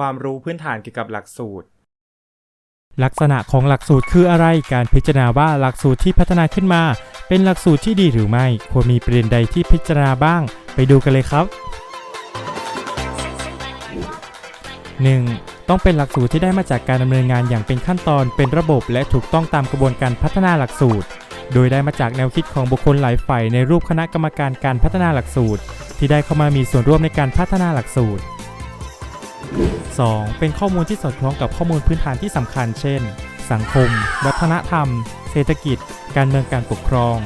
ความรู้พื้นฐานเกี่ยวกับหลักสูตร ลักษณะของหลักสูตรคืออะไร การพิจารณาว่าหลักสูตรที่พัฒนาขึ้นมา เป็นหลักสูตรที่ดีหรือไม่ ควรมีประเด็นใดที่พิจารณาบ้าง ไปดูกันเลยครับ 1. ต้องเป็นหลักสูตรที่ได้มาจากการดำเนินงานอย่างเป็นขั้นตอน เป็นระบบและถูกต้องตามกระบวนการพัฒนาหลักสูตร โดยได้มาจากแนวคิดของบุคคลหลายฝ่ายในรูปคณะกรรมการการพัฒนาหลักสูตร ที่ได้เข้ามามีส่วนร่วมในการพัฒนาหลักสูตร 2. เป็นข้อมูลที่สอดคล้องกับข้อมูลพื้นฐานที่สำคัญ เช่น สังคม วัฒนธรรม เศรษฐกิจ การเมืองการปกครอง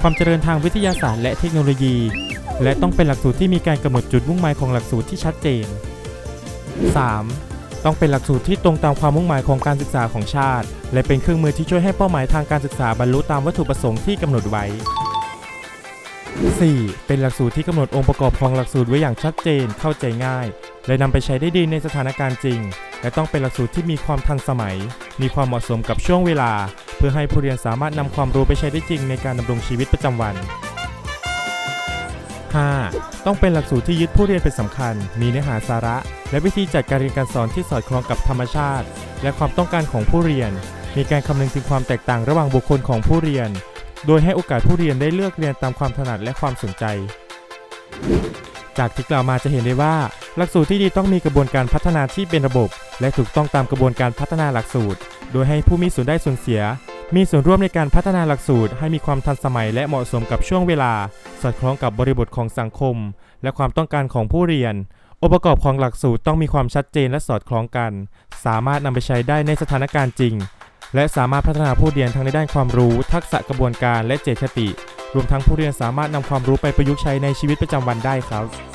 ความเจริญทางวิทยาศาสตร์และเทคโนโลยี และต้องเป็นหลักสูตรที่มีการกำหนดจุดมุ่งหมายของหลักสูตรที่ชัดเจน 3. ต้องเป็นหลักสูตรที่ตรงตามความมุ่งหมายของการศึกษาของชาติ และเป็นเครื่องมือที่ช่วยให้เป้าหมายทางการศึกษาบรรลุตามวัตถุประสงค์ที่กำหนดไว้ 4. เป็นหลักสูตรที่กำหนดองค์ประกอบของหลักสูตรไว้อย่างชัดเจนเข้าใจง่าย และนำไปใช้ได้ดีในสถานการณ์จริง และต้องเป็นหลักสูตรที่มีความทันสมัย มีความเหมาะสมกับช่วงเวลา เพื่อให้ผู้เรียนสามารถนำความรู้ไปใช้ได้จริงในการดำรงชีวิตประจำวัน 5. ต้องเป็นหลักสูตรที่ยึดผู้เรียนเป็นสำคัญ มีเนื้อหาสาระ และวิธีจัดการเรียนการสอนที่สอดคล้องกับธรรมชาติ และความต้องการของผู้เรียน มีการคำนึงถึงความแตกต่างระหว่างบุคคลของผู้เรียน โดยให้โอกาสผู้เรียนได้เลือกเรียนตามความถนัดและความสนใจ จากที่กล่าวมาจะเห็นได้ว่า หลักสูตรที่ดีต้องมีกระบวนการพัฒนาที่เป็นระบบ และถูกต้องตามกระบวนการพัฒนาหลักสูตร โดยให้ผู้มีส่วนได้ส่วนเสีย มีส่วนร่วมในการพัฒนาหลักสูตร ให้มีความทันสมัยและเหมาะสมกับช่วงเวลา สอดคล้องกับบริบทของสังคม และความต้องการของผู้เรียน องค์ประกอบของหลักสูตรต้องมีความชัดเจนและสอดคล้องกัน สามารถนำไปใช้ได้ในสถานการณ์จริง และสามารถพัฒนาผู้เรียนทั้งในด้านความรู้ ทักษะกระบวนการและเจตคติ รวมทั้งผู้เรียนสามารถนำความรู้ไปประยุกต์ใช้ในชีวิตประจำวันได้ครับ